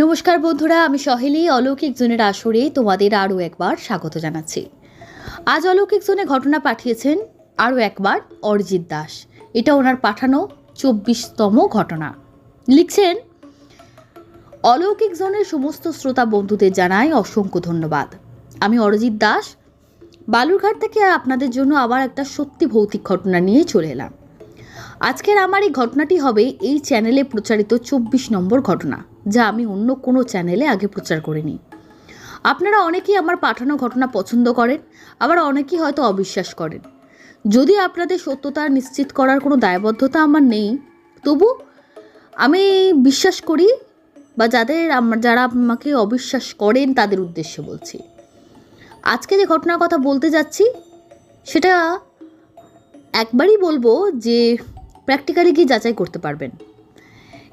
নমস্কার বন্ধুরা, আমি সহেলি, অলৌকিক জোনের আসরে তোমাদের আরও একবার স্বাগত জানাচ্ছি। আজ অলৌকিক জোনে ঘটনা পাঠিয়েছেন আরও একবার অরিজিৎ দাস। এটা ওনার পাঠানো চব্বিশতম ঘটনা। লিখছেন, অলৌকিক জোনের সমস্ত শ্রোতা বন্ধুদের জানাই অসংখ্য ধন্যবাদ। আমি অরিজিৎ দাস, বালুরঘাট থেকে আপনাদের জন্য আবার একটা সত্যি ভৌতিক ঘটনা নিয়ে চলে এলাম। আজকের আমার এই ঘটনাটি হবে এই চ্যানেলে প্রচারিত চব্বিশ নম্বর ঘটনা। যা আমি অন্য কোনো চ্যানেলে আগে প্রচার করিনি। আপনারা অনেকেই আমার পাঠানো ঘটনা পছন্দ করেন, আবার অনেকেই হয়তো অবিশ্বাস করেন। যদি আপনাদের সত্যতা নিশ্চিত করার কোনো দায়বদ্ধতা আমার নেই, তবু আমি বিশ্বাস করি বা যাদের যারা আমাকে অবিশ্বাস করেন তাদের উদ্দেশ্যে বলছি। আজকে যে ঘটনার কথা বলতে যাচ্ছি, সেটা একবারই বলব যে প্র্যাকটিক্যালি গিয়ে যাচাই করতে পারবেন।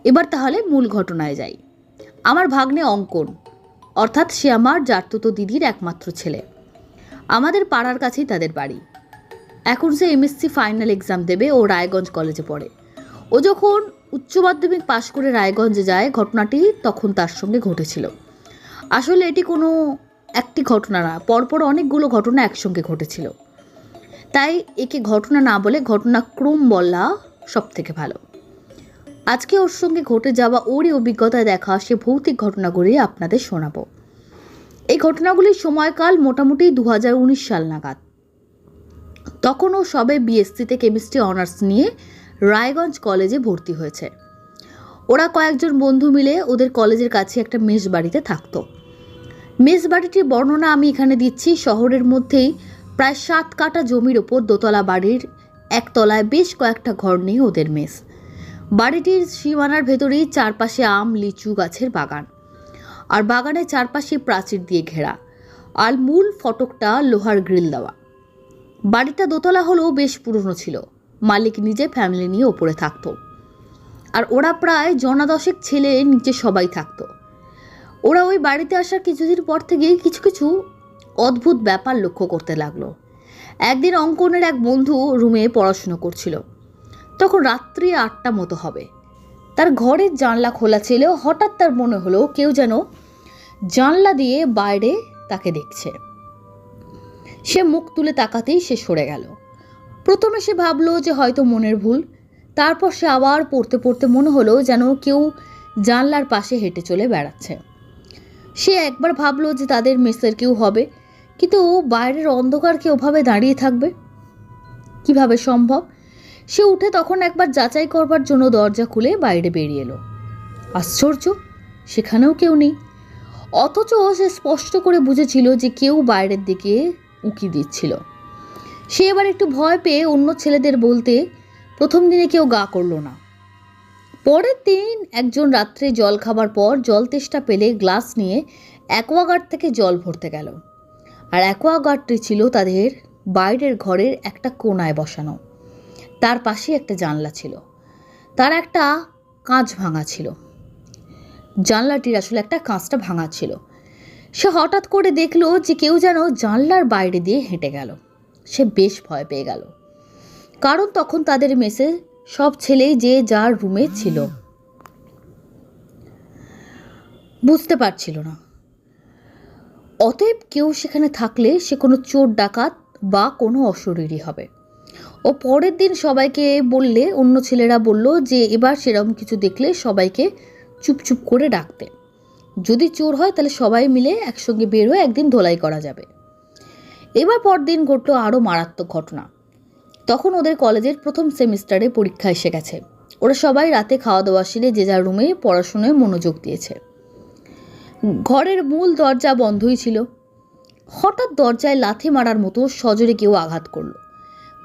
এবার তাহলে মূল ঘটনায় যাই। আমার ভাগ্নে অঙ্কন, অর্থাৎ সে আমার জারতুতো দিদির একমাত্র ছেলে। আমাদের পাড়ার কাছেই তাদের বাড়ি। এখন সে এমএসসি ফাইনাল এক্সাম দেবে ও রায়গঞ্জ কলেজে পড়ে। ও যখন উচ্চ মাধ্যমিক পাশ করে রায়গঞ্জে যায়, ঘটনাটি তখন তার সঙ্গে ঘটেছিল। আসলে এটি কোনো একটি ঘটনা না, পরপর অনেকগুলো ঘটনা একসঙ্গে ঘটেছিল। তাই একে ঘটনা না বলে ঘটনাক্রম বলা সব থেকে ভালো। আজকে ওর সঙ্গে ঘটে যাওয়া ওরই অভিজ্ঞতায় দেখা সে ভৌতিক ঘটনাগুলি আপনাদের শোনাবো। এই ঘটনাগুলির সময়কাল মোটামুটি দু হাজার উনিশ সাল নাগাদ। তখন ও সবে বিএসসিতে কেমিস্ট্রি অনার্স নিয়ে রায়গঞ্জ কলেজে ভর্তি হয়েছে। ওরা কয়েকজন বন্ধু মিলে ওদের কলেজের কাছে একটা মেস বাড়িতে থাকতো। মেস বাড়িটির বর্ণনা আমি এখানে দিচ্ছি, শহরের মধ্যেই প্রায় সাত কাটা জমির ওপর দোতলা বাড়ির একতলায় বেশ কয়েকটা ঘর নিয়ে ওদের মেস। বাড়িটির সীমানার ভেতরেই চারপাশে আম, লিচু গাছের বাগান। আর বাগানের চারপাশে প্রাচীর দিয়ে ঘেরা। আর মূল ফটকটা লোহার গ্রিল দেওয়া। বাড়িটা দোতলা হলেও বেশ পুরনো ছিল। মালিক নিজে ফ্যামিলি নিয়ে ওপরে থাকতো। আর ওরা প্রায় জনাদশেক ছেলে নিচে সবাই থাকতো। ওরা ওই বাড়িতে আসার কিছুদিন পর থেকে কিছু কিছু অদ্ভুত ব্যাপার লক্ষ্য করতে লাগল। একদিন অঙ্কনের এক বন্ধু রুমে পড়াশুনো করছিল। তখন রাত্রি আটটা মতো হবে। তার ঘরের জানলা খোলা ছিল, হঠাৎ তার মনে হলো কেউ যেন জানলা দিয়ে বাইরে তাকে দেখছে। সে মুখ তুলে তাকাতেই সে সরে গেল। প্রথমে সে ভাবলো যে হয়তো মনের ভুল, তারপর সে আবার পড়তে পড়তে মনে হলো যেন কেউ জানলার পাশে হেঁটে চলে বেড়াচ্ছে। সে একবার ভাবলো যে তাদের মেসের কেউ হবে, কিন্তু বাইরের অন্ধকার কি ওভাবে দাঁড়িয়ে থাকবে? কীভাবে সম্ভব? সে উঠে তখন একবার যাচাই করবার জন্য দরজা খুলে বাইরে বেরিয়ে এলো। আশ্চর্য, সেখানেও কেউ নেই। অথচ সে স্পষ্ট করে বুঝেছিল যে কেউ বাইরের দিকে উঁকি দিচ্ছিল। সে এবার একটু ভয় পেয়ে অন্য ছেলেদের বলতে, প্রথম দিনে কেউ গা করল না। পরের দিন একজন রাত্রে জল খাবার পর জল তেষ্টা পেলে গ্লাস নিয়ে অ্যাকোয়াগার্ড থেকে জল ভরতে গেল। আর অ্যাকোয়াগার্ডটি ছিল তাদের বাইরের ঘরের একটা কোনায় বসানো। তার পাশে একটা জানলা ছিল। তার একটা কাঁচ ভাঙা ছিল। জানলাটির আসলে একটা কাঁচটা ভাঙা ছিল। সে হঠাৎ করে দেখল যে কেউ যেন জানলার বাইরে দিয়ে হেঁটে গেল। সে বেশ ভয় পেয়ে গেল। কারণ তখন তাদের মেসে সব ছেলেই যে যার রুমে ছিল। বুঝতে পারছিল না। অতএব কেউ সেখানে থাকলে সে কোনো চোর, ডাকাত বা কোনো অশরীরই হবে। ও পরের দিন সবাইকে বললে, অন্য ছেলেরা বলল যে এবার সেরকম কিছু দেখলে সবাইকে চুপ চুপ করে ডাকতে। যদি চোর হয় তাহলে সবাই মিলে একসঙ্গে বের হয়ে একদিন ধোলাই করা যাবে। এবার পরদিন ঘটলো আরও মারাত্মক ঘটনা। তখন ওদের কলেজের প্রথম সেমিস্টারে পরীক্ষা এসে গেছে। ওরা সবাই রাতে খাওয়া দাওয়া সেরে যে যার রুমে পড়াশোনায় মনোযোগ দিয়েছে। ঘরের মূল দরজা বন্ধই ছিল। হঠাৎ দরজায় লাথি মারার মতো সজোরে কেউ আঘাত করল।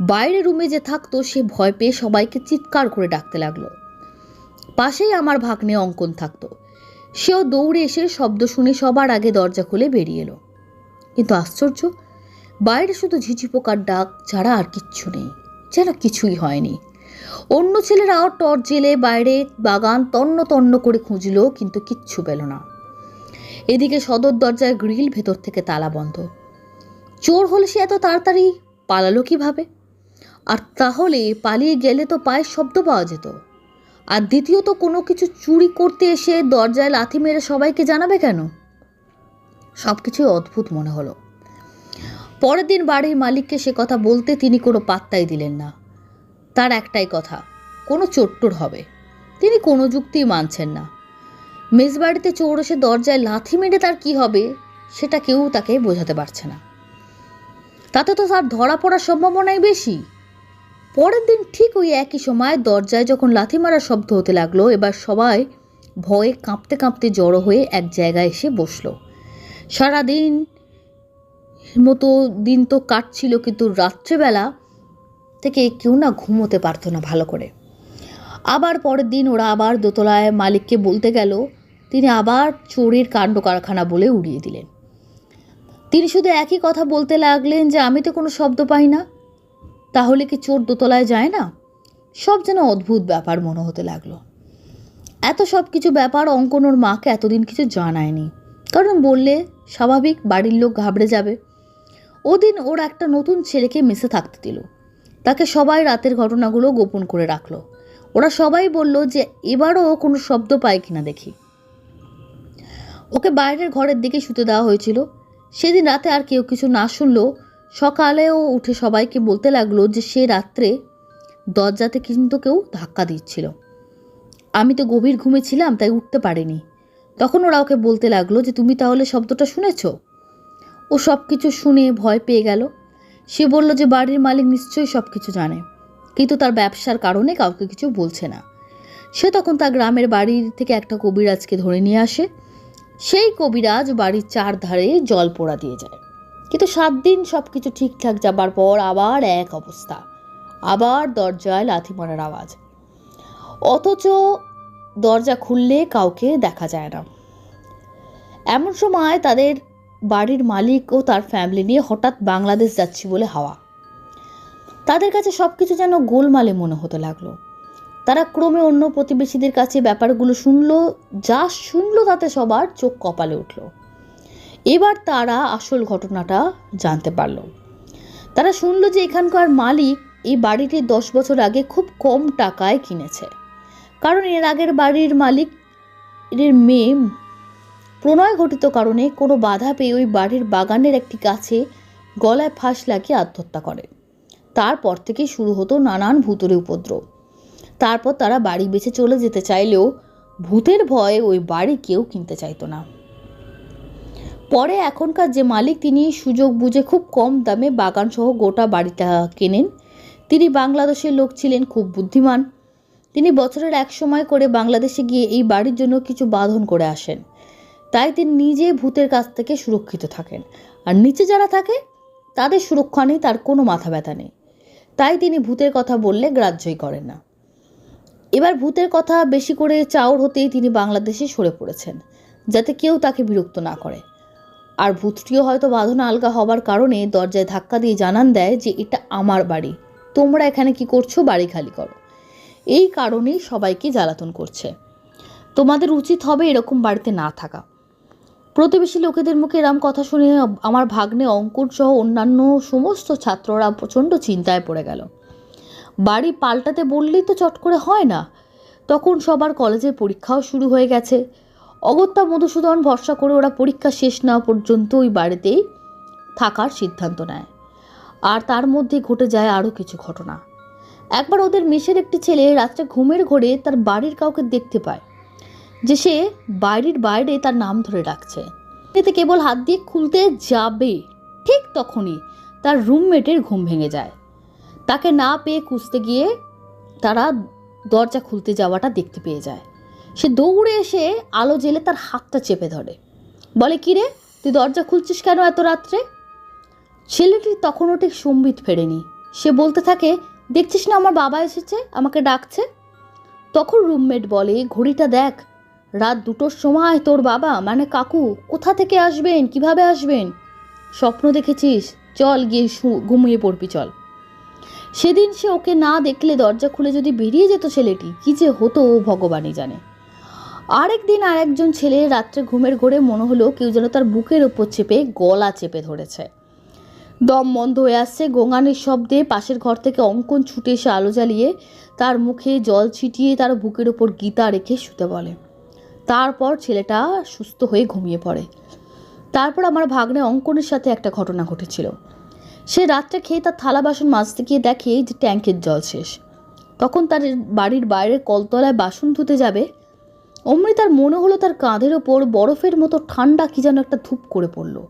বাইরে রুমে যে থাকতো, সে ভয় পেয়ে সবাইকে চিৎকার করে ডাকতে লাগল। পাশেই আমার ভাগ্নে অঙ্কন থাকতো। সেও দৌড়ে এসে শব্দ শুনে সবার আগে দরজা খুলে বেরিয়ে এলো। কিন্তু আশ্চর্য, বাইরে শুধু ঝিঝি পোকার ডাক ছাড়া আর কিচ্ছু নেই, যেন কিছুই হয়নি। অন্য ছেলেরাও টর্চ জেলে বাইরে বাগান তন্ন তন্ন করে খুঁজলো, কিন্তু কিচ্ছু পেল না। এদিকে সদর দরজার গ্রিল ভেতর থেকে তালা বন্ধ। চোর হলে সে এত তাড়াতাড়ি পালালো কীভাবে? আর তাহলে পালিয়ে গেলে তো পায়ের শব্দ পাওয়া যেত। আর দ্বিতীয়ত কোনো কিছু চুরি করতে এসে দরজায় লাথি মেরে সবাইকে জানাবে কেন? সব কিছুই অদ্ভুত মনে হলো। পরের দিন বাড়ির মালিককে সে কথা বলতে তিনি কোনো পাত্তাই দিলেন না। তার একটাই কথা, কোনো চোট্টর হবে। তিনি কোনো যুক্তিই মানছেন না। মেজবাড়িতে চোর এসে দরজায় লাথি মেরে তার কি হবে, সেটা কেউ তাকে বোঝাতে পারছে না। তাতে তো তার ধরা পড়ার সম্ভাবনাই বেশি। পরের দিন ঠিক ওই একই সময় দরজায় যখন লাথি মারার শব্দ হতে লাগল, এবার সবাই ভয়ে কাঁপতে কাঁপতে জড়ো হয়ে এক জায়গায় এসে বসল। সারাদিন মতো দিন তো কাটছিল, কিন্তু রাত্রেবেলা থেকে কেউ না ঘুমোতে পারতো না ভালো করে। আবার পরের দিন ওরা আবার দোতলায় মালিককে বলতে গেল, তিনি আবার চোরের কাণ্ড কারখানা বলে উড়িয়ে দিলেন। তিনি শুধু একই কথা বলতে লাগলেন যে, আমি তো কোনো শব্দ পাই না। তাহলে কি চোর দোতলায় যায় না? সব যেন অদ্ভুত ব্যাপার মনে হতে লাগল। এত সব কিছু ব্যাপার অঙ্কন ওর মাকে এতদিন কিছু জানায়নি। কারণ বললে স্বাভাবিক বাড়ির লোক ঘাবড়ে যাবে। ওদিন ওর একটা নতুন ছেলেকে মেসে থাকতে দিল। তাকে সবাই রাতের ঘটনাগুলো গোপন করে রাখল। ওরা সবাই বলল যে এবারও ও কোনো শব্দ পায় কিনা দেখি। ওকে বাইরের ঘরের দিকে শুতে দেওয়া হয়েছিল। সেদিন রাতে আর কেউ কিছু না শুনলেও সকালেও উঠে সবাইকে বলতে লাগল যে সে রাত্রে দরজাতে কিন্তু কেউ ধাক্কা দিচ্ছিল। আমি তো গভীর ঘুমে ছিলাম, তাই উঠতে পারিনি। তখন ওরা ওকে বলতে লাগল যে, তুমি তাহলে শব্দটা শুনেছ? ও সব কিছু শুনে ভয় পেয়ে গেল। সে বলল যে, বাড়ির মালিক নিশ্চয়ই সব কিছু জানে, কিন্তু তার ব্যবসার কারণে কাউকে কিছু বলছে না। সে তখন তার গ্রামের বাড়ির থেকে একটা কবিরাজকে ধরে নিয়ে আসে। সেই কবিরাজ বাড়ির চারধারে জল পোড়া দিয়ে যায়। কিন্তু সাত দিন সব কিছু ঠিকঠাক যাবার পর আবার এক অবস্থা। আবার দরজায় লাথি মারার আওয়াজ। অথচ দরজা খুললে কাউকে দেখা যায় না। এমন সময় তাদের বাড়ির মালিক ও তার ফ্যামিলি নিয়ে হঠাৎ বাংলাদেশ যাচ্ছি বলে হাওয়া। তাদের কাছে সব কিছু যেন গোলমালে মনে হতে লাগল। তারা ক্রমে অন্য প্রতিবেশীদের কাছে ব্যাপারগুলো শুনলো, যা শুনলো তাতে সবার চোখ কপালে উঠল। এবার তারা আসল ঘটনাটা জানতে পারল। তারা শুনলো যে এখানকার মালিক এই বাড়িটি দশ বছর আগে খুব কম টাকায় কিনেছে। কারণ এর আগের বাড়ির মালিক এর মেয়ে প্রণয় ঘটিত কারণে কোনো বাধা পেয়ে ওই বাড়ির বাগানের একটি গাছে গলায় ফাঁস লাগিয়ে আত্মহত্যা করে। তারপর থেকেই শুরু হতো নানান ভূতের উপদ্রব। তারপর তারা বাড়ি বেছে চলে যেতে চাইলেও ভূতের ভয়ে ওই বাড়ি কেউ কিনতে চাইতো না। পরে এখনকার যে মালিক, তিনি সুযোগ বুঝে খুব কম দামে বাগান সহ গোটা বাড়িটা কেনেন। তিনি বাংলাদেশের লোক ছিলেন, খুব বুদ্ধিমান। তিনি বছরের এক সময় করে বাংলাদেশে গিয়ে এই বাড়ির জন্য কিছু বাঁধন করে আসেন। তাই তিনি নিজে ভূতের কাছ থেকে সুরক্ষিত থাকেন। আর নিচে যারা থাকে, তাদের সুরক্ষা নেই, তার কোনো মাথা ব্যথা নেই। তাই তিনি ভূতের কথা বললে গ্রাহ্যই করেন না। এবার ভূতের কথা বেশি করে চাউর হতেই তিনি বাংলাদেশে সরে পড়েছেন, যাতে কেউ তাকে বিরক্ত না করে। আর ভূতটিও হয়তো বাঁধনা আলগা হবার কারণে দরজায় ধাক্কা দিয়ে জানান দেয় যে এটা আমার বাড়ি। তোমরা এখানে কি করছ? বাড়ি খালি করো। এই কারণেই সবাইকে জ্বালাতন করছে। তোমাদের উচিত হবে এরকম বাড়িতে না থাকা। প্রতিবেশী লোকেদের মুখে এরম কথা শুনে আমার ভাগ্নে, অঙ্কুর সহ অন্যান্য সমস্ত ছাত্ররা প্রচণ্ড চিন্তায় পড়ে গেল। বাড়ি পাল্টাতে বললেই তো চট করে হয় না। তখন সবার কলেজের পরীক্ষাও শুরু হয়ে গেছে। অগত্যা মধুসূদন ভরসা করে ওরা পরীক্ষা শেষ না পর্যন্ত ওই বাড়িতেই থাকার সিদ্ধান্ত নেয়। আর তার মধ্যে ঘটে যায় আরও কিছু ঘটনা। একবার ওদের মেশের একটি ছেলে রাত্রে ঘুমের ঘোরে তার বাড়ির কাউকে দেখতে পায়, যে সে বাড়ির বাইরে তার নাম ধরে ডাকছে এতে কেবল হাত দিয়ে খুলতে যাবে ঠিক তখনই তার রুমমেটের ঘুম ভেঙে যায়। তাকে না পেয়ে খুঁজতে গিয়ে তারা দরজা খুলতে যাওয়াটা দেখতে পেয়ে যায়। সে দৌড়ে এসে আলো জেলে তার হাতটা চেপে ধরে। বলে কিরে তুই দরজা খুলছিস কেন এত রাত্রে? ছেলেটি তখনও ঠিক সম্বিত ফেরেনি। সে বলতে থাকে, দেখছিস না আমার বাবা এসেছে? আমাকে ডাকছে? তখন রুমমেট বলে, ঘড়িটা দেখ, রাত দুটোর সময় তোর বাবা মানে কাকু, কোথা থেকে আসবেন? কীভাবে আসবেন? স্বপ্ন দেখেছিস? চল গিয়ে ঘুমিয়ে পড়বি, চল। সেদিন সে ওকে না দেখলে দরজা খুলে যদি বেরিয়ে যেত ছেলেটি, কী যে হতো ও ভগবানই জানে। আরেক দিন আরেকজন ছেলে রাত্রে ঘুমের ঘোরে মনে হলো কেউ যেন তার বুকের ওপর চেপে গলা চেপে ধরেছে। দম বন্ধ হয়ে আসছে গোঙানির শব্দে পাশের ঘর থেকে অঙ্কন ছুটে এসে আলো জ্বালিয়ে তার মুখে জল ছিটিয়ে তার বুকের ওপর গীতা রেখে শুতে বলে। তারপর ছেলেটা সুস্থ হয়ে ঘুমিয়ে পড়ে। তারপর আমার ভাগ্নে অঙ্কনের সাথে একটা ঘটনা ঘটেছিল। সে রাত্রে খেয়ে তার থালা বাসন মাজতে গিয়ে দেখে যে ট্যাঙ্কের জল শেষ। তখন তার বাড়ির বাইরে কলতলায় বাসন ধুতে যাবে অমনি তার মনে হলো তার কাঁধের ওপর বরফের মতো ঠান্ডা কি যেন একটা ধূপ করে পড়ল।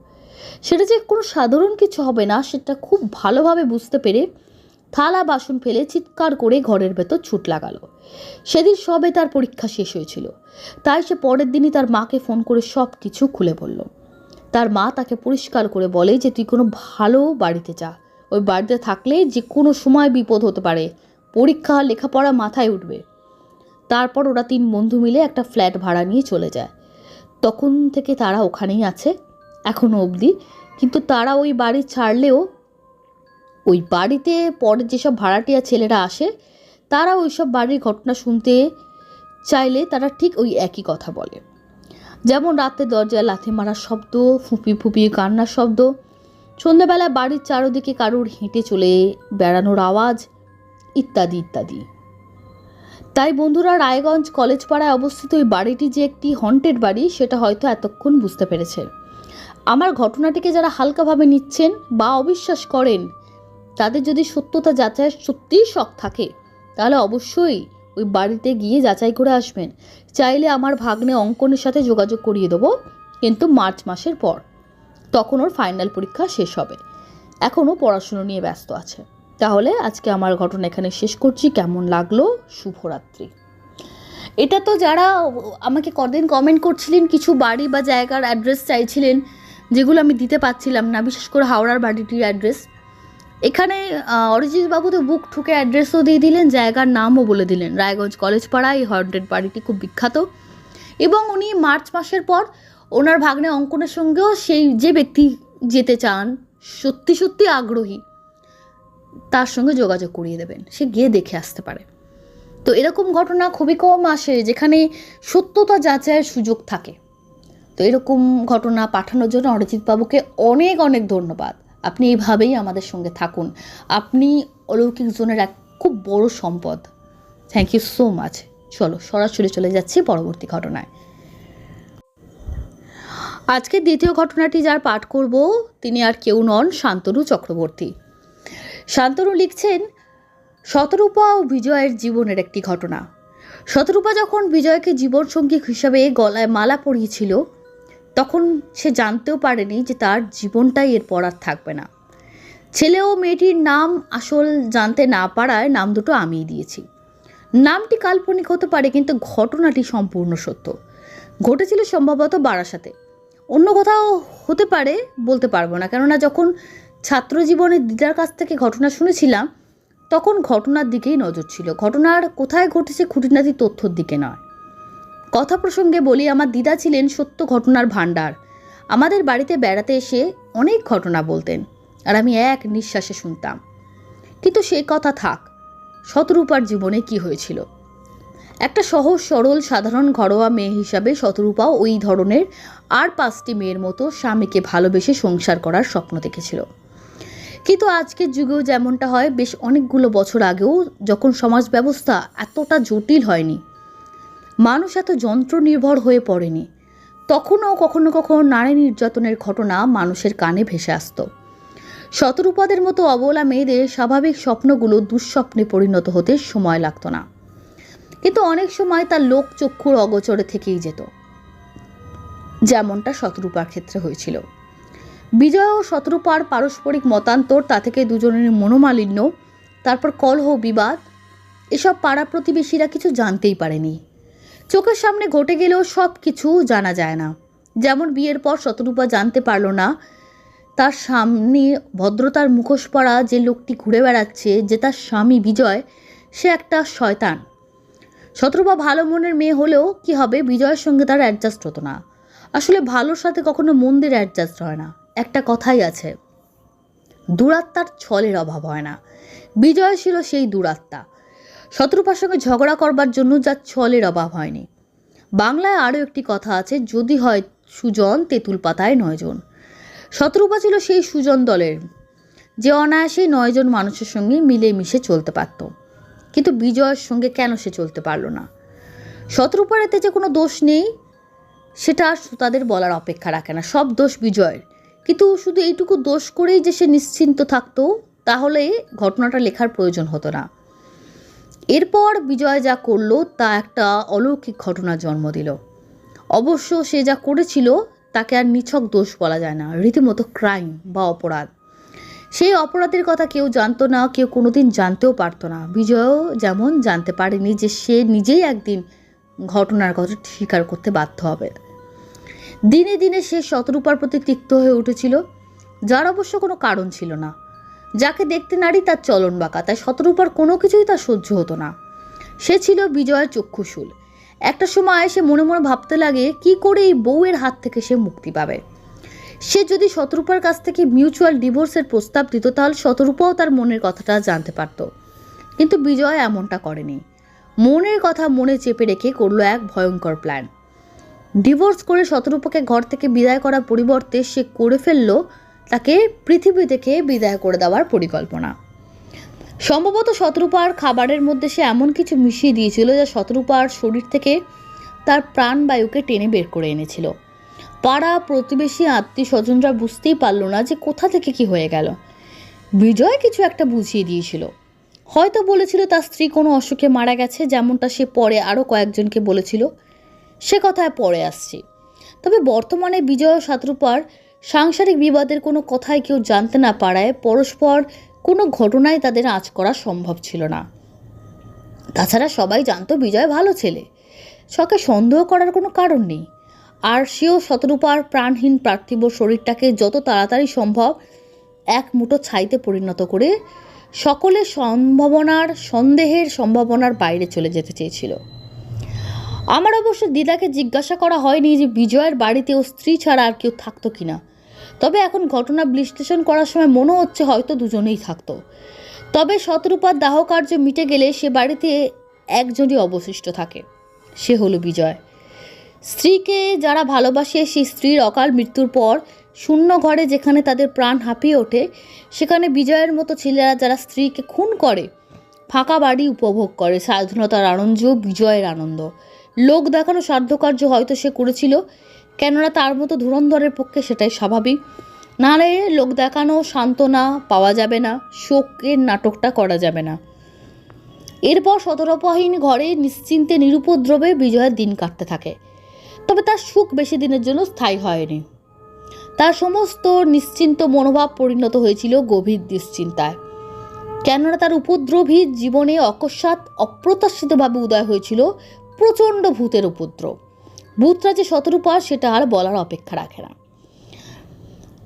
সেটা যে কোনো সাধারণ কিছু হবে না, সেটা খুব ভালোভাবে বুঝতে পেরে থালা বাসন ফেলে চিৎকার করে ঘরের ভেতর ছুট লাগালো। সেদিন সবে তার পরীক্ষা শেষ হয়েছিল। তাই সে পরের দিনই তার মাকে ফোন করে সব কিছু খুলে বলল। তার মা তাকে পরিষ্কার করে বলে যে, তুই কোনো ভালো বাড়িতে যা। ওই বাড়িতে থাকলে যে কোনো সময় বিপদ হতে পারে। পরীক্ষা লেখাপড়া মাথায় উঠবে। তারপর ওরা তিন বন্ধু মিলে একটা ফ্ল্যাট ভাড়া নিয়ে চলে যায়। তখন থেকে তারা ওখানেই আছে এখনও অবধি। কিন্তু তারা ওই বাড়ি ছাড়লেও, ওই বাড়িতে পরে যেসব ভাড়াটিয়া ছেলেরা আসে, তারা ওই সব বাড়ির ঘটনা শুনতে চাইলে তারা ঠিক ওই একই কথা বলে। যেমন রাতে দরজায় লাথি মারার শব্দ ফুপি ফুপি কান্নার শব্দ সন্ধ্যাবেলা বাড়ির চারদিকে কারোর হেঁটে চলে বেড়ানোর আওয়াজ, ইত্যাদি ইত্যাদি। তাই বন্ধুরা রায়গঞ্জ কলেজ পাড়ায় অবস্থিত ওই বাড়িটি যে একটি হন্টেড বাড়ি, সেটা হয়তো এতক্ষণ বুঝতে পেরেছে। আমার ঘটনাটিকে যারা হালকাভাবে নিচ্ছেন বা অবিশ্বাস করেন, তাদের যদি সত্যতা যাচাইয়ের সত্যিই শখ থাকে, তাহলে অবশ্যই ওই বাড়িতে গিয়ে যাচাই করে আসবেন। চাইলে আমার ভাগ্নে অঙ্কনের সাথে যোগাযোগ করিয়ে দেবো, কিন্তু মার্চ মাসের পর। তখন ওর ফাইনাল পরীক্ষা শেষ হবে। এখনও পড়াশুনো নিয়ে ব্যস্ত আছে। তাহলে আজকে আমার ঘটনা এখানে শেষ করছি। কেমন লাগল? শুভরাত্রি। এটা তো যারা আমাকে কদিন কমেন্ট করছিলেন, কিছু বাড়ি বা জায়গার অ্যাড্রেস চাইছিলেন, যেগুলো আমি দিতে পারছিলাম না, বিশেষ করে হাওড়ার বাড়িটির অ্যাড্রেস এখানে অরিজিৎ বাবু তো বুক ঠুকে অ্যাড্রেসও দিয়ে দিলেন, জায়গার নামও বলে দিলেন। রায়গঞ্জ কলেজ পাড়া এই হন্টেড বাড়িটি খুব বিখ্যাত। এবং উনি মার্চ মাসের পর ওনার ভাগ্নে অঙ্কনের সঙ্গেও সেই যে ব্যক্তি যেতে চান, সত্যি সত্যি আগ্রহী। তার সঙ্গে যোগাযোগ করিয়ে দেবেন। সে গিয়ে দেখে আসতে পারে। তো এরকম ঘটনা খুবই কম আসে, যেখানে সত্যতা যাচাইয়ের সুযোগ থাকে। তো এরকম ঘটনা পাঠানোর জন্য অরিজিৎ বাবুকে অনেক অনেক ধন্যবাদ। আপনি এইভাবেই আমাদের সঙ্গে থাকুন। আপনি অলৌকিক জোনের এক খুব বড় সম্পদ। থ্যাংক ইউ সো মাচ চলো, সরাসরি চলে যাচ্ছি পরবর্তী ঘটনায়। আজকে দ্বিতীয় ঘটনাটি যার পাঠ করব, তিনি আর কেউ নন শান্তনু চক্রবর্তী। শান্তনু লিখছেন, শতরূপা ও বিজয়ের জীবনের একটি ঘটনা। শতরূপা যখন বিজয়কে জীবনসঙ্গী হিসাবে গলায় মালা পরিয়েছিল, তখন সে জানতেও পারেনি যে তার জীবনটাই এরপর আর থাকবে না। ছেলে ও মেয়েটির নাম আসল জানতে না পারায় নাম দুটো আমিই দিয়েছি। নামটি কাল্পনিক হতে পারে, কিন্তু ঘটনাটি সম্পূর্ণ সত্য। ঘটেছিল সম্ভবত বারাসাতে। অন্য কোথাও হতে পারে, বলতে পারব না। কেননা যখন ছাত্র জীবনের দিদার কাছ থেকে ঘটনা শুনেছিলাম, তখন ঘটনার দিকেই নজর ছিল। ঘটনার কোথায় ঘটেছে খুঁটিনাটি তথ্যর দিকে নয়। কথা প্রসঙ্গে বলি, আমার দিদা ছিলেন সত্য ঘটনার ভাণ্ডার। আমাদের বাড়িতে বেড়াতে এসে অনেক ঘটনা বলতেন আর আমি এক নিঃশ্বাসে শুনতাম। কিন্তু সেই কথা থাক, শতরূপার জীবনে কি হয়েছিল? একটা সহজ, সরল, সাধারণ, ঘরোয়া মেয়ে হিসাবে শতরূপাও ওই ধরনের আর পাঁচটি মেয়ের মতো স্বামীকে ভালোবেসে সংসার করার স্বপ্ন দেখেছিল। কিন্তু আজকের যুগেও যেমনটা হয়, বেশ অনেকগুলো বছর আগেও যখন সমাজ ব্যবস্থা এতটা জটিল হয়নি, মানুষ এত যন্ত্র নির্ভর হয়ে পড়েনি, তখনও কখনো কখনো নারী নির্যাতনের ঘটনা মানুষের কানে ভেসে আসত। শতরূপাদের মতো অবলা মেয়েদের স্বাভাবিক স্বপ্নগুলো দুঃস্বপ্নে পরিণত হতে সময় লাগতো না। কিন্তু অনেক সময় তার লোক চক্ষুর অগোচরে থেকেই যেত। যেমনটা শতরূপার ক্ষেত্রে হয়েছিল। বিজয় ও শত্রুপার পারস্পরিক মতান্তর, তা থেকে দুজনের মনোমালিন্য, তারপর কলহ, বিবাদ, এসব পাড়া প্রতিবেশীরা কিছু জানতেই পারেনি। চোখের সামনে ঘটে গেলেও সব কিছু জানা যায় না। যেমন বিয়ের পর শতরূপা জানতে পারল না, তার সামনে ভদ্রতার মুখোশ পরা যে লোকটি ঘুরে বেড়াচ্ছে, যে তার স্বামী বিজয়, সে একটা শয়তান। শতরূপা ভালো মনের মেয়ে হলেও কি হবে, বিজয়ের সঙ্গে তার অ্যাডজাস্ট হতো না। আসলে ভালোর সাথে কখনো মন্দির অ্যাডজাস্ট হয় না। একটা কথাই আছে। দুরাত্মার ছলের অভাব হয় না। বিজয় ছিল সেই দুরাত্মা। শত্রুপার সঙ্গে ঝগড়া করবার জন্য যার ছলের অভাব হয়নি। বাংলায় আরও একটি কথা আছে, যদি হয় সুজন তেঁতুল পাতায় নয়জন। শত্রুপা ছিল সেই সুজন দলের। যে অনায়াসেই নয়জন মানুষের সঙ্গে মিলে মিশে চলতে পারত। কিন্তু বিজয়ের সঙ্গে কেন সে চলতে পারল না? শত্রুপার এতে যে কোনো দোষ নেই, সেটা আর তাদের বলার অপেক্ষা রাখে না। সব দোষ বিজয়ের। কিন্তু শুধু এইটুকু দোষ করেই যে সে নিশ্চিন্ত থাকতো, তাহলে ঘটনাটা লেখার প্রয়োজন হতো না। এরপর বিজয় যা করল, তা একটা অলৌকিক ঘটনার জন্ম দিল। অবশ্য সে যা করেছিল, তাকে আর নিছক দোষ বলা যায় না, রীতিমতো ক্রাইম বা অপরাধ। সেই অপরাধের কথা কেউ জানতো না, কেউ কোনোদিন জানতেও পারতো না। বিজয়ও যেমন জানতে পারেনি যে সে নিজেই একদিন ঘটনার কথা স্বীকার করতে বাধ্য হবে। দিনে দিনে সে শতরূপার প্রতি তিক্ত হয়ে উঠেছিল, যার অবশ্য কোনো কারণ ছিল না। যাকে দেখতে নারী তার চলন বাঁকা, তাই শতরূপার কোনো কিছুই তার সহ্য হতো না। সে ছিল বিজয়ের চক্ষুশূল। একটা সময় সে মনে মনে ভাবতে লাগে, কি করে এই বউয়ের হাত থেকে সে মুক্তি পাবে? সে যদি শতরূপার কাছ থেকে মিউচুয়াল ডিভোর্সের প্রস্তাব দিত, তাহলে শতরূপাও তার মনের কথাটা জানতে পারত। কিন্তু বিজয় এমনটা করেনি। মনের কথা মনে চেপে রেখে করল এক ভয়ঙ্কর প্ল্যান ডিভোর্স করে শতরূপাকে ঘর থেকে বিদায় করার পরিবর্তে সে করে ফেলল তাকে পৃথিবী থেকে বিদায় করে দেওয়ার পরিকল্পনা। সম্ভবত শতরূপার খাবারের মধ্যে সে এমন কিছু মিশিয়ে দিয়েছিল যা শতরূপার শরীর থেকে তার প্রাণবায়ুকে টেনে বের করে এনেছিল। পাড়া, প্রতিবেশী আত্মীয় স্বজনরা বুঝতেই পারল না যে কোথা থেকে কি হয়ে গেল। বিজয় কিছু একটা বুঝিয়ে দিয়েছিল। হয়তো বলেছিল তার স্ত্রী কোনো অসুখে মারা গেছে, যেমনটা সে পরে আরও কয়েকজনকে বলেছিল। সে কথায় পরে আসছি। তবে বর্তমানে বিজয় ও শতরূপার সাংসারিক বিবাদের কোনো কথাই কেউ জানতে না পারায় পরস্পর কোনো ঘটনায় তাদের আঁচ করা সম্ভব ছিল না। তাছাড়া সবাই জানতো বিজয় ভালো ছেলে। শখে সন্দেহ করার কোনো কারণ নেই। আর সেও শতরূপার প্রাণহীন পার্থিব শরীরটাকে যত তাড়াতাড়ি সম্ভব এক মুঠো ছাইতে পরিণত করে সকলের সম্ভাবনার, সন্দেহের সম্ভাবনার বাইরে চলে যেতে চেয়েছিল। আমার অবশ্য দিদাকে জিজ্ঞাসা করা হয়নি যে বিজয়ের বাড়িতে ও স্ত্রী ছাড়া আর কেউ থাকতো কিনা। তবে এখন ঘটনা বিশ্লেষণ করার সময় মনে হচ্ছে হয়তো দুজনেই থাকতো। তবে শতরূপার দাহ কার্য মিটে গেলে সে বাড়িতে একজনই অবশিষ্ট থাকে। সে হলো বিজয়। স্ত্রীকে যারা ভালোবাসে, সেই স্ত্রীর অকাল মৃত্যুর পর শূন্য ঘরে যেখানে তাদের প্রাণ হাঁপিয়ে ওঠে, সেখানে বিজয়ের মতো ছেলেরা যারা স্ত্রীকে খুন করে, ফাঁকা বাড়ি উপভোগ করে। স্বাধীনতার আনন্দ, বিজয়ের আনন্দ। লোক দেখানো সাধ্যকার্য হয়তো সে করেছিল। কেননা তার মতো ধুরন্ধরের পক্ষে সেটাই স্বাভাবিক। নাহলে লোক দেখানো সান্ত্বনা পাওয়া যাবে না, শোকের নাটকটা করা যাবে না। এরপর সতরপহীন ঘরে নিশ্চিন্তে নিরুপদ্রবে বিজয়ের দিন কাটতে থাকে। তবে তার সুখ বেশি দিনের জন্য স্থায়ী হয়নি। তার সমস্ত নিশ্চিন্ত মনোভাব পরিণত হয়েছিল গভীর দুশ্চিন্তায়। কেননা তার উপদ্রবী জীবনে অকস্মাৎ, অপ্রত্যাশিতভাবে উদয় হয়েছিল প্রচণ্ড ভূতের উপদ্রব। ভূতরা যে শতরূপা সেটা আর বলার অপেক্ষা রাখে না।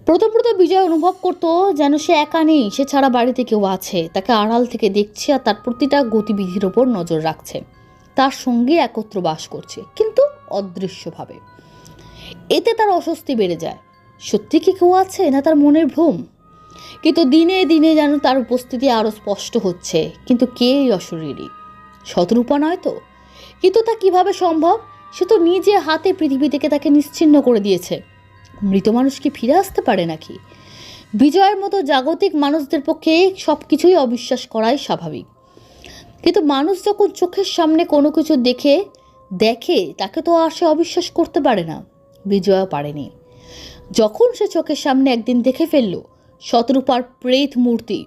প্রথম প্রথম বিজয় অনুভব করতো যেন সে একা নেই, সে ছাড়া বাড়িতে কেউ আছে। তাকে আড়াল থেকে দেখছে আর তার প্রতিটা গতিবিধির ওপর নজর রাখছে। তার সঙ্গে একত্র বাস করছে, কিন্তু অদৃশ্যভাবে। এতে তার অস্বস্তি বেড়ে যায়। সত্যি কি কেউ আছে না তার মনের ভ্রম? কিন্তু দিনে দিনে যেন তার উপস্থিতি আরও স্পষ্ট হচ্ছে, কিন্তু কে এই অশরীরী? শতরূপা নয় তো? কিন্তু তা কীভাবে সম্ভব? সে তো নিজে হাতে পৃথিবী থেকে তাকে নিশ্চিন্ন করে দিয়েছে। মৃত মানুষ কি ফিরে আসতে পারে নাকি? বিজয়ের মতো জাগতিক মানুষদের পক্ষে সব কিছুই অবিশ্বাস করাই স্বাভাবিক। কিন্তু মানুষ যখন চোখের সামনে কোনো কিছু দেখে দেখে, তাকে তো আর সে অবিশ্বাস করতে পারে না। বিজয়া পারেনি। যখন সে চোখের সামনে একদিন দেখে ফেলল, শতরূপার প্রেত মূর্তি,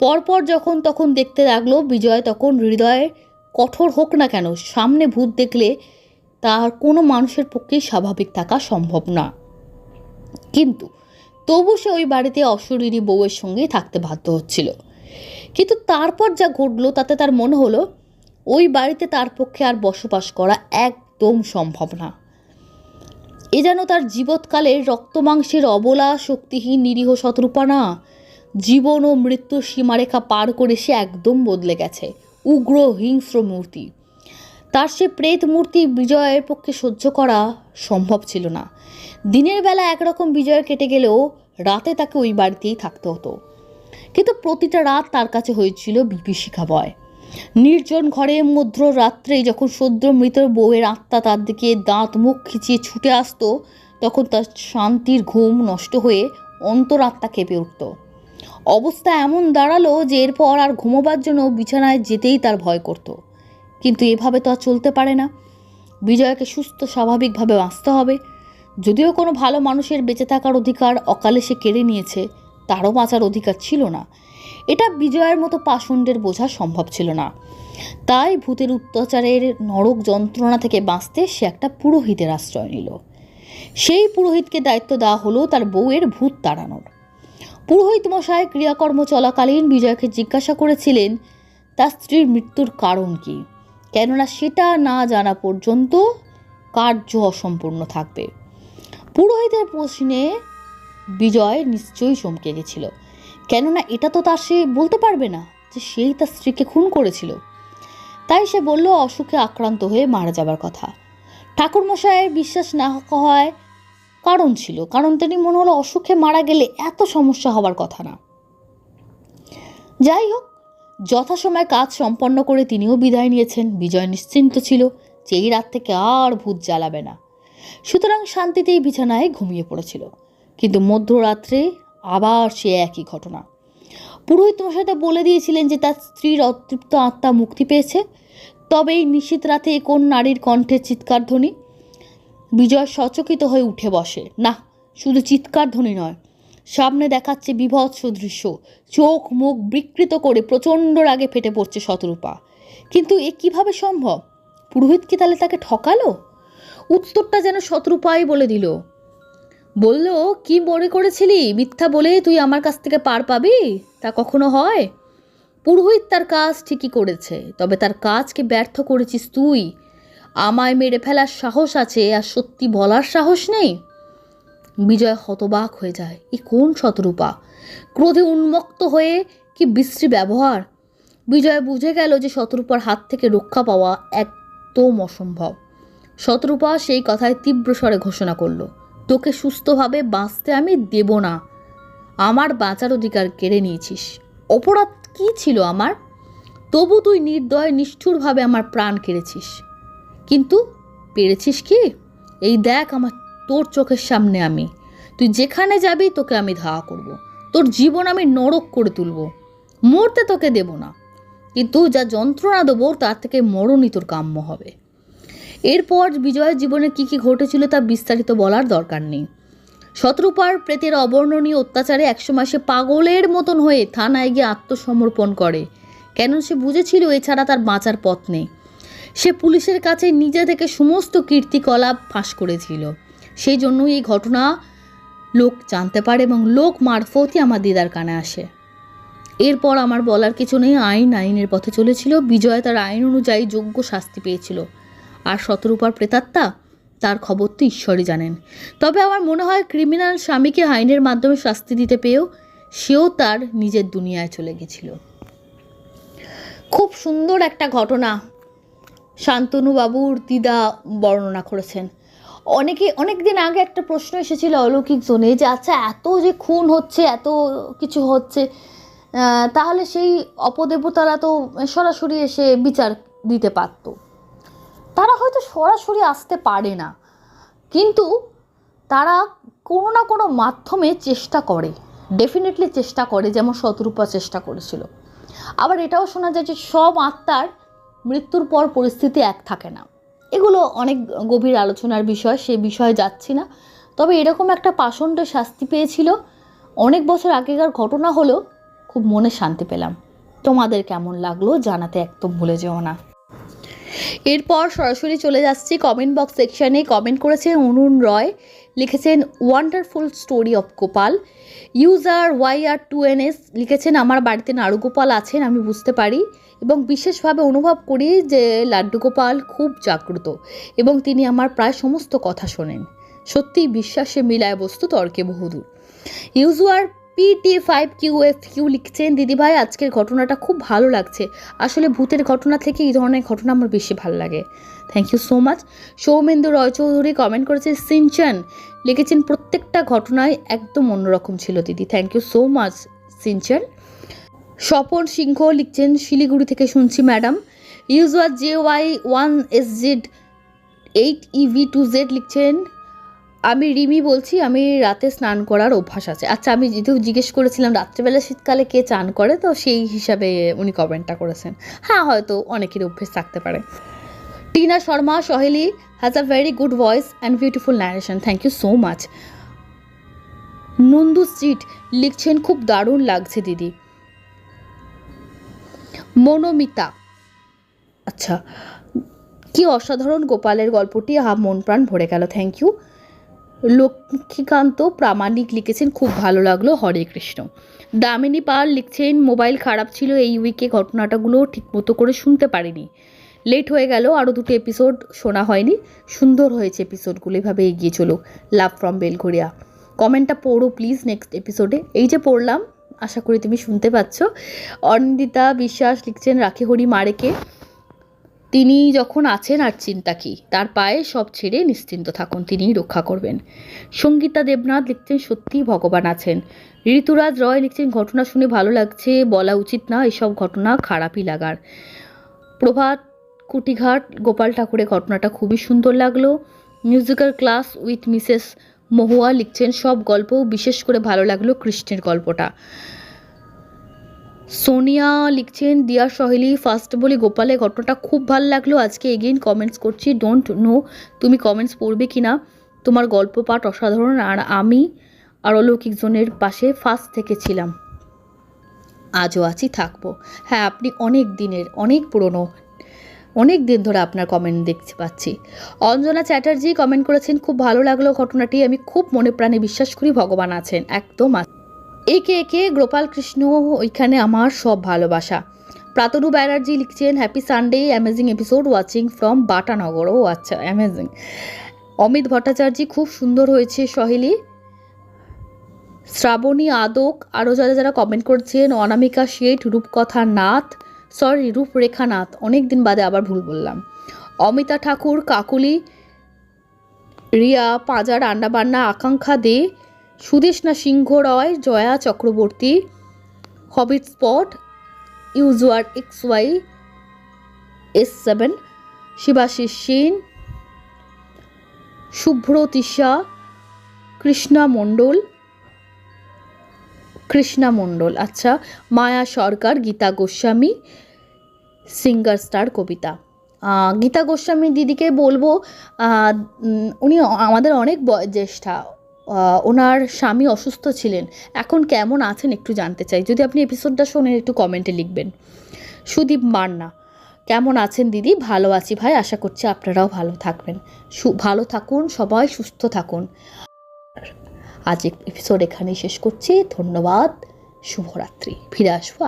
পরপর যখন তখন দেখতে লাগল, বিজয় তখন হৃদয়ে কঠোর হোক না কেন, সামনে ভূত দেখলে তার কোনো মানুষের পক্ষেই স্বাভাবিক থাকা সম্ভব না। কিন্তু তবু সে ওই বাড়িতে অশরীরী বউয়ের সঙ্গেই থাকতে বাধ্য হচ্ছিল। কিন্তু তারপর যা ঘটলো, তাতে তার মনে হলো, ওই বাড়িতে তার পক্ষে আর বসবাস করা একদম সম্ভব না। এ যেন তার জীবৎকালের রক্তমাংসের অবলা, শক্তিহীন, নিরীহ শতরূপা না জীবন ও মৃত্যুর সীমারেখা পার করে সে একদম বদলে গেছে। উগ্র হিংস্র মূর্তি তার সে প্রেত মূর্তি বিজয়ের পক্ষে সহ্য করা সম্ভব ছিল না। দিনের বেলা একরকম বিজয় কেটে গেলেও রাতে তাকে ওই বাড়িতেই থাকতে হতো। কিন্তু প্রতিটা রাত তার কাছে হয়েছিল বিভীষিকা ভয় নির্জন ঘরে মধ্য রাত্রেই যখন সদ্য মৃত বউয়ের আত্মা তার দিকে দাঁত মুখ খিচিয়ে ছুটে আসতো, তখন তার শান্তির ঘুম নষ্ট হয়ে অন্তরাত্মা কেঁপে উঠত। অবস্থা এমন দাঁড়াল যে এরপর আর ঘুমোবার জন্য বিছানায় যেতেই তার ভয় করতো। কিন্তু এভাবে তো আর চলতে পারে না। বিজয়কে সুস্থ স্বাভাবিকভাবে বাঁচতে হবে। যদিও কোনো ভালো মানুষের বেঁচে থাকার অধিকার অকালে সে কেড়ে নিয়েছে, তারও বাঁচার অধিকার ছিল না। এটা বিজয়ের মতো পাষণ্ডের বোঝা সম্ভব ছিল না। তাই ভূতের অত্যাচারের নরক যন্ত্রণা থেকে বাঁচতে সে একটা পুরোহিতের আশ্রয় নিল। সেই পুরোহিতকে দায়িত্ব দেওয়া হলো তার বউয়ের ভূত তাড়ানোর। পুরোহিত মশাই ক্রিয়াকর্ম চলাকালীন বিজয়কে জিজ্ঞাসা করেছিলেন তার স্ত্রীর মৃত্যুর কারণ কি? কেননা সেটা না জানা পর্যন্ত কার্য অসম্পূর্ণ থাকবে। পুরোহিতের প্রশ্নে বিজয় নিশ্চয়ই চমকে গেছিল। কেননা এটা তো তার সে বলতে পারবে না যে সেই তার স্ত্রীকে খুন করেছিল। তাই সে বলল, অসুখে আক্রান্ত হয়ে মারা যাবার কথা। ঠাকুরমশাইয়ের বিশ্বাস না হয় কারণ ছিল, কারণ তিনি মনে হলো অসুখে মারা গেলে এত সমস্যা হবার কথা না। যাই হোক, যথাসময়ে কাজ সম্পন্ন করে তিনিও বিদায় নিয়েছেন। বিজয় নিশ্চিন্ত ছিল যে এই রাত থেকে আর ভূত জ্বালাবে না। সুতরাং শান্তিতেই বিছানায় ঘুমিয়ে পড়েছিল। কিন্তু মধ্যরাত্রে আবার সে একই ঘটনা। পুরোহিত মশাইটা বলে দিয়েছিলেন যে তার স্ত্রীর অতৃপ্ত আত্মা মুক্তি পেয়েছে। তবে এই নিশীত রাতে কোন নারীর কণ্ঠে চিৎকার ধ্বনি বিজয় সচকিত হয়ে উঠে বসে। না, শুধু চিৎকার ধ্বনি নয়, সামনে দেখাচ্ছে বিভৎস দৃশ্য। চোখ মুখ বিকৃত করে প্রচণ্ড রাগে ফেটে পড়ছে শতরূপা। কিন্তু এ কীভাবে সম্ভব? পুরোহিত কি তাহলে তাকে ঠকালো? উত্তরটা যেন শতরূপাই বলে দিল। বলল, কি মনে করেছিলি? মিথ্যা বলে তুই আমার কাছ থেকে পার পাবি? তা কখনো হয়? পুরোহিত তার কাজ ঠিকই করেছে, তবে তার কাজকে ব্যর্থ করেছিস তুই। আমায় মেরে ফেলার সাহস আছে আর সত্যি বলার সাহস নেই? বিজয় হতবাক হয়ে যায়। এ কোন শতরূপা? ক্রোধে উন্মুক্ত হয়ে কি বিশ্রী ব্যবহার? বিজয় বুঝে গেল যে শতরূপার হাত থেকে রক্ষা পাওয়া একদম অসম্ভব। শতরূপা সেই কথায় তীব্র স্বরে ঘোষণা করল, তোকে সুস্থভাবে বাঁচতে আমি দেব না। আমার বাঁচার অধিকার কেড়ে নিয়েছিস। অপরাধ কী ছিল আমার? তবু তুই নির্দয়, নিষ্ঠুরভাবে আমার প্রাণ কেড়েছিস। কিন্তু পেরেছিস কি? এই দেখ আমার, তোর চোখের সামনে আমি। তুই যেখানে যাবি তোকে আমি ধাওয়া করব। তোর জীবন আমি নরক করে তুলব। মরতে তোকে দেব না। কিন্তু যা যন্ত্রণা দেবো, তার থেকে মরণই তোর কাম্য হবে। এরপর বিজয়ের জীবনে কি কি ঘটেছিল তা বিস্তারিত বলার দরকার নেই। শত্রুপার প্রেতের অবর্ণনীয় অত্যাচারে একসময় সে পাগলের মতন হয়ে থানায় গিয়ে আত্মসমর্পণ করে। কেন সে বুঝেছিল এছাড়া তার বাঁচার পথ নেই। সে পুলিশের কাছে নিজে থেকে সমস্ত কীর্তিকলাপ ফাঁস করেছিল। সেই জন্যই এই ঘটনা লোক জানতে পারে এবং লোক মারফতই আমার দিদার কানে আসে। এরপর আমার বলার কিছু নেই, আইন, আইনের পথে চলেছিল। বিজয় তার আইন অনুযায়ী যোগ্য শাস্তি পেয়েছিল। আর শতরূপার প্রেতাত্মা তার খবর তো ঈশ্বরই জানেন। তবে আমার মনে হয় ক্রিমিনাল স্বামীকে আইনের মাধ্যমে শাস্তি দিতে পেয়েও সেও তার নিজের দুনিয়ায় চলে গেছিল। খুব সুন্দর একটা ঘটনা শান্তনু বাবুর দিদা বর্ণনা করেছেন। অনেকে অনেক দিন আগে একটা প্রশ্ন এসেছিল অলৌকিক জোনে যে আচ্ছা এত যে খুন হচ্ছে, এত কিছু হচ্ছে তাহলে সেই অপদেবতারা তো সরাসরি এসে বিচার দিতে পারতো। তারা হয়তো সরাসরি আসতে পারে না, কিন্তু তারা কোনো না কোনো মাধ্যমে চেষ্টা করে ডেফিনেটলি চেষ্টা করে, যেমন শতরূপা চেষ্টা করেছিল। আবার এটাও শোনা যায় যে, সব আত্মার মৃত্যুর পর পরিস্থিতি এক থাকে না। এগুলো অনেক গভীর আলোচনার বিষয়, সে বিষয়ে যাচ্ছি না। তবে এরকম একটা পাষণ্ড শাস্তি পেয়েছিল। অনেক বছর আগেকার ঘটনা হলো খুব মনে শান্তি পেলাম। তোমাদের কেমন লাগল জানাতে একদম ভুলে যেও না। এরপর সরাসরি চলে যাচ্ছি কমেন্ট বক্স সেকশনে। কমেন্ট করেছে অনুন রয়। লিখেছেন wonderful story of Gopal user Y R two N S লিখেছেন, আমার বাড়িতে নাড়ু গোপাল আছেন, আমি বুঝতে পারি। এবং বিশেষভাবে অনুভব করি যে লাড্ডু গোপাল খুব জাগ্রত এবং তিনি আমার প্রায় সমস্ত কথা শোনেন। সত্যিই বিশ্বাসে মিলায় বস্তু তর্কে বহুদূর। User PT five Q F Q লিখছেন দিদিভাই আজকের ঘটনাটা খুব ভালো লাগছে। আসলে ভূতের ঘটনা থেকে এই ধরনের ঘটনা আমার বেশি ভালো লাগে। Thank you so much Soumendu Roychowdhury comment করেছে, সিনচান লিখেছেন, প্রত্যেকটা ঘটনায় একদম অন্যরকম ছিল দিদি। Thank you so much Shinchan. Swapan Singha লিখছেন, শিলিগুড়ি থেকে শুনছি madam user J Y one S Z eight EV two Z লিখছেন আমি রিমি বলছি, আমি রাতে স্নান করার অভ্যাস আছে। আচ্ছা আমি যেহেতু জিজ্ঞেস করেছিলাম, রাত্রেবেলা শীতকালে কে চান করে, তো সেই হিসাবে উনি কমেন্টটা করেছেন। হ্যাঁ হয়তো অনেকের অভ্যেস থাকতে পারে। Tina Sharma, Saheli has a very good voice and beautiful narration thank you so much Nandu street, লিখছেন, খুব দারুণ লাগছে, দিদি। মনোমিতা আচ্ছা কি অসাধারণ গোপালের গল্পটি, আহা, মন প্রাণ ভরে গেল। থ্যাংক ইউ লক্ষ্মীকান্ত প্রামাণিক লিখেছেন, খুব ভালো লাগল, হরে কৃষ্ণ। দামিনী পাল লিখছেন, মোবাইল খারাপ ছিল এই উইকে ঘটনাটাগুলো ঠিকমতো করে শুনতে পারিনি। লেট হয়ে গেল আরও দুটো এপিসোড শোনা হয়নি। সুন্দর হয়েছে এপিসোডগুলো এভাবে এগিয়ে চলুক। লাভ ফ্রম বেলঘরিয়া কমেন্টটা পড়ো প্লিজ নেক্সট এপিসোডে এই যে পড়লাম, আশা করি তুমি শুনতে পাচ্ছ। অনিন্দিতা বিশ্বাস লিখছেন রাখি হরি মারেকে। তিনি যখন আছেন আর চিন্তা কি, তার পায়ে সব ছেড়ে নিশ্চিন্ত থাকুন তিনিই রক্ষা করবেন। সঙ্গীতা দেবনাথ লিখছেন, সত্যিই ভগবান আছেন। ঋতুরাজ রয় লিখছেন, ঘটনা শুনে ভালো লাগছে, বলা উচিত না, এসব ঘটনা খারাপই লাগার। প্রভাত কুটিঘাট, গোপাল ঠাকুরের ঘটনাটা খুবই সুন্দর লাগল। Musical class with Mrs Mahua লিখছেন, সব গল্প বিশেষ করে ভালো লাগল কৃষ্ণের গল্পটা। সোনিয়া লিখছেন দিয়া সহেলি ফার্স্ট বলি গোপালের ঘটনাটা খুব ভালো লাগল। আজকে এগেইন কমেন্টস করছি। ডোন্ট নো তুমি কমেন্টস পড়বে কি না। তোমার গল্প পাঠ অসাধারণ। আর আমি আর অলৌকিক জনের পাশে ফার্স্ট থেকে ছিলাম আজও আছি, থাকব। হ্যাঁ আপনি অনেক দিনের, অনেক পুরনো, অনেক দিন ধরে আপনার কমেন্ট দেখতে পাচ্ছি। অঞ্জনা চ্যাটার্জি কমেন্ট করেছেন, খুব ভালো লাগল ঘটনাটি। আমি খুব মনে প্রাণে বিশ্বাস করি, ভগবান আছেন। একদম একে একে গোপাল কৃষ্ণ ওইখানে আমার সব ভালোবাসা। প্রাতনু ব্যানার্জি লিখছেন happy Sunday amazing episode watching from Batanagar ও আচ্ছা অ্যামেজিং অমিত ভট্টাচার্য খুব সুন্দর হয়েছে, সহেলি। শ্রাবণী আদক, আরও যারা যারা কমেন্ট করছেন, অনামিকা শেঠ, রূপকথা নাথ সরি রূপরেখা নাথ অনেক দিন বাদে আবার ভুল বললাম। অমিতা ঠাকুর, কাকুলি, রিয়া পাঁজার আন্ডাবান্না Akanksha De Sudeshna Singha Roy, Jaya Chakraborty, hobbit spot, user X Y, S seven, Shibashish Sen Shubhra Tisha Krishna Mondal Krishna Mondal আচ্ছা মায়া সরকার, গীতা গোস্বামী, সিঙ্গার স্টার কবিতা। গীতা গোস্বামী দিদিকে বলব উনি আমাদের অনেক বয়োজ্যেষ্ঠা। ওনার স্বামী অসুস্থ ছিলেন। এখন কেমন আছেন একটু জানতে চাই। যদি আপনি এপিসোডটা শোনেন, একটু কমেন্টে লিখবেন। সুদীপ মান্না, কেমন আছেন দিদি? ভালো আছি ভাই, আশা করছি আপনারাও ভালো থাকবেন। সু ভালো থাকুন, সবাই সুস্থ থাকুন। আজ এপিসোড এখানেই শেষ করছি। ধন্যবাদ, শুভরাত্রি। ফিরে আসব